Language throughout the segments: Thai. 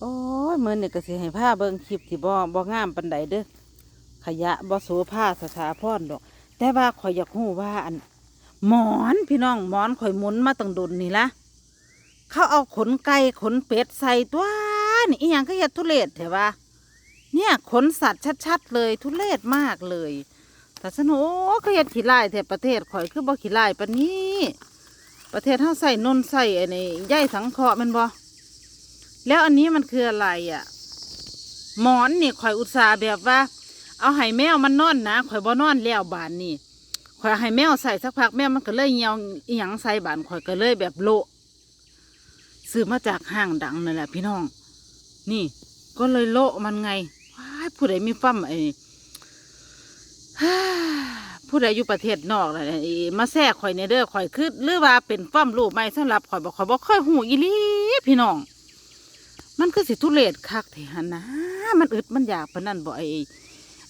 โอ้ยมือนี่ก็สิให้ผ้าเบิ่งคลิปที่บ่บ่งามปานใดเด้อขยะบ่โสภาสถาพรดอก แต่ว่าข่อยอยากรู้ว่าอันหมอนพี่น้องหมอนข่อยหมุนมาตั้งดุนนี่ละเขาเอาขนไก่ขนเป็ดใส่ตัวนี่อีหยังก็เฮ็ดทุเรศแถวว่าเนี่ยขนสัตว์ชัด ๆ เลยทุเรศมากเลยแต่สนุโอ้ก็เฮ็ดขี้ลายแถประเทศข่อยคือบ่ขี้ลายปานนี้ประเทศเฮาใส่นนใส่ไอ้นี่ใยสังเคราะห์แมันบ่ แล้วอันนี้มันคืออะไรอะ หมอนนี่ข่อยอุตส่าห์แบบว่า เอาให้แมวมันนอนนะข่อยบ่นอนแล้วบานนี่ข่อยให้แมวใส่สักพักแมวมันก็เลยเหี่ยวอีหยังใส่บานข่อยก็เลยแบบโละซื้อมาจากห้างดังนั่นแหละพี่น้อง นี่ ก็เลยโละมันไงว้ายผู้ใดมีฟั่มไอ้ฮ่ผู้ใดอยู่ประเทศนอกน่ะไอ้มาแทรกข่อยในเด้อข่อยคือหรือว่าเป็นฟั่มรูปใหม่สำหรับข่อยบอกข่อยบอกค่อยหูอีลีพี่น้อง มันคือสิทุเรศคักเถหนะ มันอึดมันอยากปานนั่นบ่ไอ้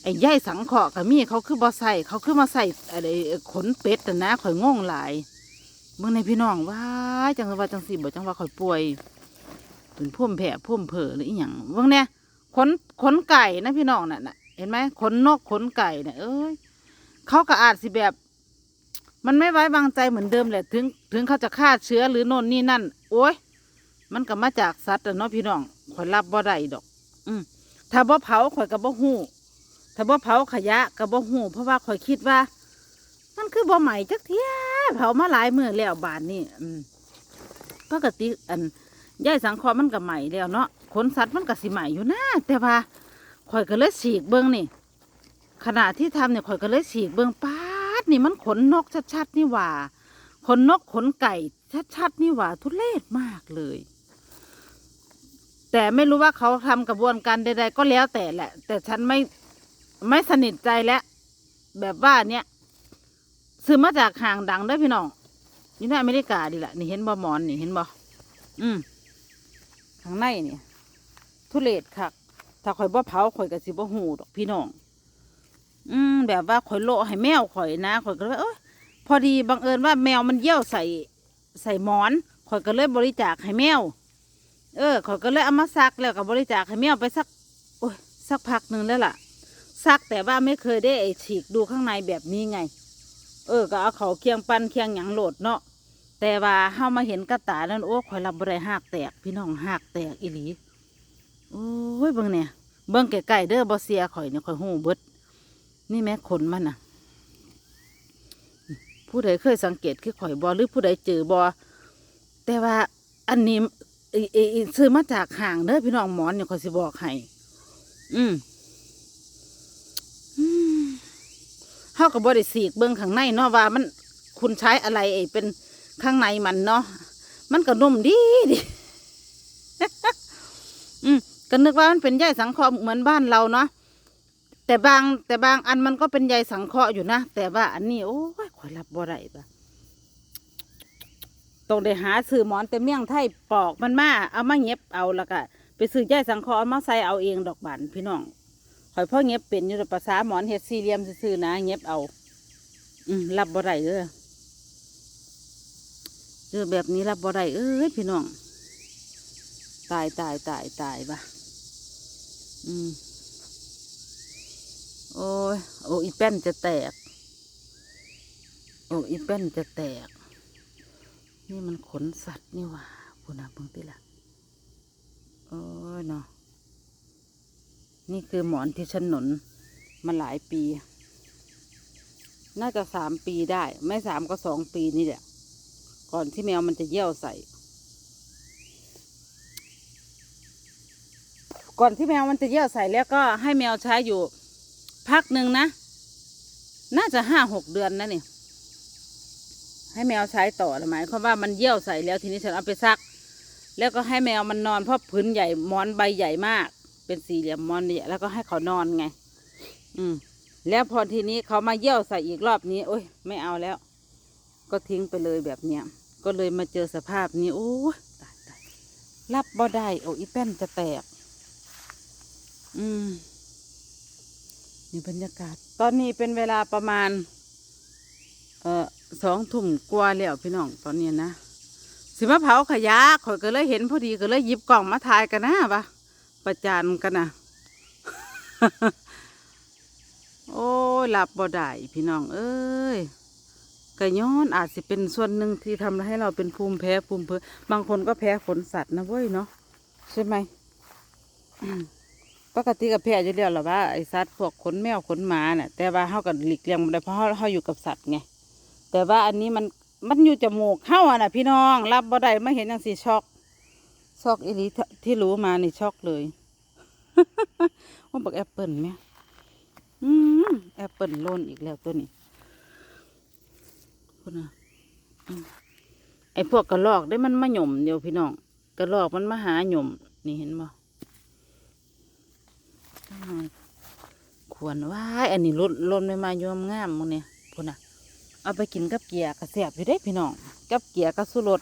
ไอ้ใยสังเคราะห์กับมีเขาคือบ่ใส่เขาคือมาใส่อะไรขนเป็ดน่ะนะข่อยงงหลายเมื่อในพี่น้องว้ายจังว่าจังสิบ่จังว่าข่อยป่วยเป็นพุ่มแผลพุ่มเผลอหรืออีหยังเบิ่งเนี่ยขนขนไก่นะพี่น้องน่ะน่ะเห็นไหมขนนกขนไก่เนี่ยเอ้ยเขาก็อาจสิแบบ มันไม่ไว้วางใจเหมือนเดิมแหละถึง ถึงเขาจะฆ่าเชื้อหรือโน่นนี่นั่น โอ้ย มันก็มาจากสัตว์เนาะพี่น้องข่อยรับบ่ได้ดอก อืมถ้าบ่เผาข่อยก็บ่หู้ถ้าบ่เผาขยะก็บ่หู้เพราะว่าข่อยคิดว่า มันคือบ่ใหม่จักเทียเผามาหลายมื้อแล้วบานนี่อืมปกติอันย่ายสังคราะห์มันก็ใหม่แล้วเนาะขนสัตว์มันก็สิใหม่อยู่นะแต่ว่าข่อยก็เลยฉีกเบิ่งนี่ขณะที่ทำเนี่ยข่อยก็เลยฉีกเบิ่งป๊าดนี่มันขนนกชัดๆนี่หว่าขนนกขนไก่ชัดๆนี่หว่าทุเรศมากเลย แต่ไม่รู้ว่าเขาทำกระบวนการใดๆก็แล้วแต่แหละ แต่ฉันไม่ไม่สนิทใจแล้วแบบว่าเนี่ยซื้อมาจากห่างดังได้พี่น้องอยู่ในอเมริกาดีละนี่เห็นบ่หมอนนี่เห็นบ่อืมข้างในนี่ทุเรศคักถ้าข่อยบ่เผาข่อยก็สิบ่หูดอกพี่น้อง อืมแบบว่าข่อยโละให้แมวข่อยนะข่อยก็เลยว่าเอยพอดีบังเอิญว่าแมวมันเยี่ยวใส่ใส่หมอนข่อยก็เลยบริจาคให้แมว เออข่อยก็เลยเอามาซักแล้วก็บบริจาคให้แมวไปสักโอ้ยสักพักหนึ่งแล้วล่ะ ซักแต่ว่าไม่เคยได้ไอฉีกดูข้างในแบบนี้ไง เออ ก็เอาเขาเคียงปันเคียงหยังโหลดเนาะแต่ว่าเฮามาเห็นกระตานั่นโอ้ข่อยรับบริหักแตก พี่น้องหักแตกอีหลีโอ้ยเบิ่งเนี่ยเบิ่งไกลๆเด้อบ่เสียข่อยเนี่ยข่อยหูเบิดนี่แม่ขนมันน่ะ ผู้ใดเคยสังเกตคือข่อยบอหรือผู้ใดเจอบอแต่ว่าอันนี้ อีอีอีซื้อมาจากห่างเด้อพี่น้องหมอนเนี่ยขอสิบอกให้อืมเฮากับบริสีกเบิ่งข้างในเนาะว่ามันคุณใช้อะไรไอ้เป็นข้างในมันเนาะมันก็นุ่มดีดีอืมก็นึกว่ามันเป็นใยสังเคราะห์เหมือนบ้านเราเนาะแต่บางแต่บางอันมันก็เป็นใยสังเคราะห์อยู่นะแต่ว่าอันนี้โอ้ยขอรับบ่ได้ปะ ต้องได้หาซื้อหมอนแต่เมี่ยงไทยปอกมันมาเอามาเงียบเอาแล้วก็ไปซื้อใยสังเคราะห์เอามาใส่เอาเองดอกบานพี่น้องข่อยพ่อเงียบเป็นอยู่แต่ภาษาหมอนเฮ็ดสี่เหลี่ยมซื่อๆนะเงียบเอา อืมรับบ่ได้เด้อเจอแบบนี้รับบ่ได้เอ้ยพี่น้อง ตายตายตายตายปะอืมโอ้ยโอ้อีแป้นจะแตก โอ้อีแป้นจะแตก นี่มันขนสัตว์นี่ว่าพูนะเพิ่งติละโอ้ยเนาะนี่คือหมอนที่ฉันหนุนมาหลายปี น่าจะสามปีได้ ไม่สามก็สองปีนี่แหละ ก่อนที่แมวมันจะเยี่ยวใส่ ก่อนที่แมวมันจะเยี่ยวใส่แล้วก็ให้แมวใช้อยู่ พักหนึ่งนะ น่าจะห้าหกเดือนนะนี่ ให้แมวใช้ต่อหมายความว่ามันเยี่ยวใส่แล้วทีนี้ฉันเอาไปซัก แล้วก็ให้แมวมันนอนเพราะพื้นใหญ่มอนใบใหญ่มาก เป็นสี่เหลี่ยมมอนใหญ่แล้วก็ให้เขานอนไง อืม แล้วพอทีนี้เขามาเยี่ยวใส่อีกรอบนี้ โอ้ยไม่เอาแล้ว ก็ทิ้งไปเลยแบบเนี้ยก็เลยมาเจอสภาพนี้โอ้ยตายตายรับบ่ได้โอ้อีแป้นจะแตก อืมนี่บรรยากาศ ตอนนี้เป็นเวลาประมาณ เอ่อ สองทุ่มกว่าแล้วพี่น้องตอนนี้นะสิมาเผาขยะข่อยก็เลยเห็นพอดีก็เลยหยิบกล่องมาถ่ายกันนะปะประจานกันนะโอ้หลับบ่ได้พี่น้อง เอ้ยกระย้อนอาจจะเป็นส่วนหนึ่งที่ทำให้เราเป็นภูมิแพ้ภูมิเพอบางคนก็แพ้ขนสัตว์นะเว้ยเนาะใช่ไหมปกติกับแพ้อยู่แล้วหรอว่าไอสัตว์พวกขนแมวขนหมาเนี่ยแต่ว่าเขาก็หลีกเลี่ยงไม่ได้เพราะเขาเขาอยู่กับสัตว์ไง แต่ว่าอันนี้มันมันอยู่จมูกเข้าอะนะพี่น้อง รับบ่ได้ไม่เห็นย่างสีช็อกช็อกอีลีที่รู้มานี่ช็อกเลยว่าบอกแอปเปิลไหมอืมแอปเปิลโลนอีกแล้วตัวนี้คุณนะอืมไอพวกกระลอกได้มันมาหย่มเดียวพี่น้องกระลอกมันมาหาหย่มนี่เห็นบ่จังหน่อยควรว้าอันนี้ลดลนไม่มาโยมงามมึงเนี่ยพุ่นน่ะ เอาไปกินกับเกียร์กระเสียบอยู่ได้พี่น้องกับเกียร์กับสุรส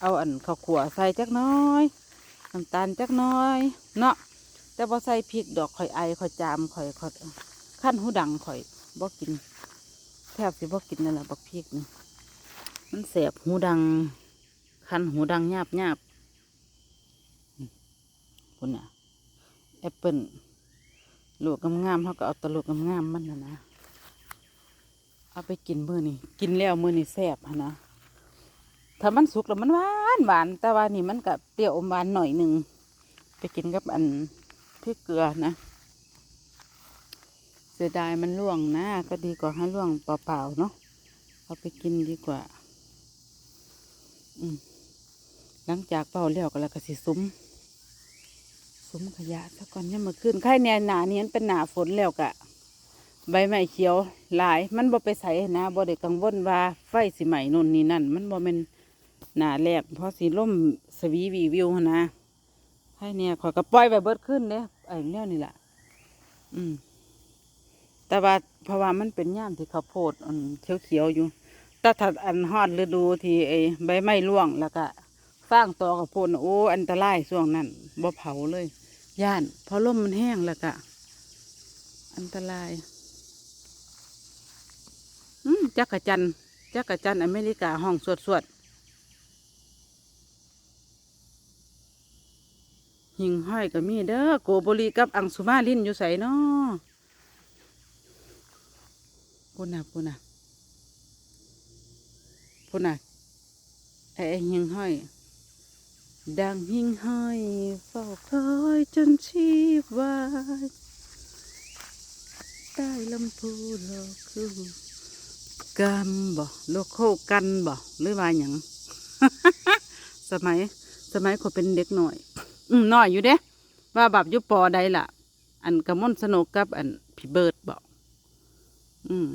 เอาอันข้าวขัวใส่จักน้อยน้ำตาลจักน้อยเนาะแต่พอใส่พริกดอกข่อยไอข่อยจามข่อยข่อยขั้นหูดังข่อยบ่กิน แทบสิบ่กินนั่นแหละบักพริกนี่มันแสบหูดังคันหูดังหยาบหยาบนี่พุ่นน่ะแอปเปิลลูกงามๆเขาก็เอาแตลูกงามๆมันนะนะ เอาไปกินมื้อนี้กินแล้วมื้อนี้แซ่บนะถ้ามันสุกแล้วมันหวานหวานแต่ว่านี่มันก็เปรี้ยวอมหวานหน่อยหนึ่งไปกินกับอันพริกเกลือนะ เสียดายมันล่วงนะก็ดีกว่าให้ล่วงเปล่าๆเนาะเอาไปกินดีกว่า อืมหลังจากเป่าแล้วก็แล้วก็สิซุ้มซุ้มขยะซะก่อนยังมาขึ้นไข่แน่หนาเนี้มันเป็นหนาฝนแล้วกะ ใบไม้เขียวหลาย มันบ่ไปใส่นะบ่ได้กังวลว่าไฟสิไหม้นู่นนี่นั่น มันบ่เป็นหนาแรกเพราะสีล่มสวีวีวิวนะให้เนี่ยขอยก็ปล่อยไปเบิดขึ้นเด้ไอ้แนวนี่แหละอืม แต่ว่าเพราะว่ามันเป็นย่ามที่ข้าวโพดอันเขียวๆอยู่แต่ถ้าอันฮอดฤดูที่ไอ้ใบไม้ร่วงแล้วก็ฟางตอข้าวโพดโอ้อันตรายช่วงนั้นบ่เผาเลย ย่านเพราะลมมันแห้งแล้วก็อันตราย จักรจันทร์จักรจันทร์อเมริกาห้องสวดสวดหิ่งห้อยก็มีเด้อโกโบรีกับอังสุมาลินอยู่ใส่นาะพูน่ะพูน่ะพูน่ะไอ้ไอ้หิ่งห้อยดังหิ่งห้อยเฝ้าคอยจนชีพวายใต้ลำพูหลอกคือ กันบ่โลโคกันบ่หรือว่าหยังสมัย สมัยเขาเป็นเด็กหน่อย อืมน้อยอยู่เด้ ว่าบับยุปอใดล่ะ อันกระมอนสนุกกับ อันพี่เบิร์ดบอกอืม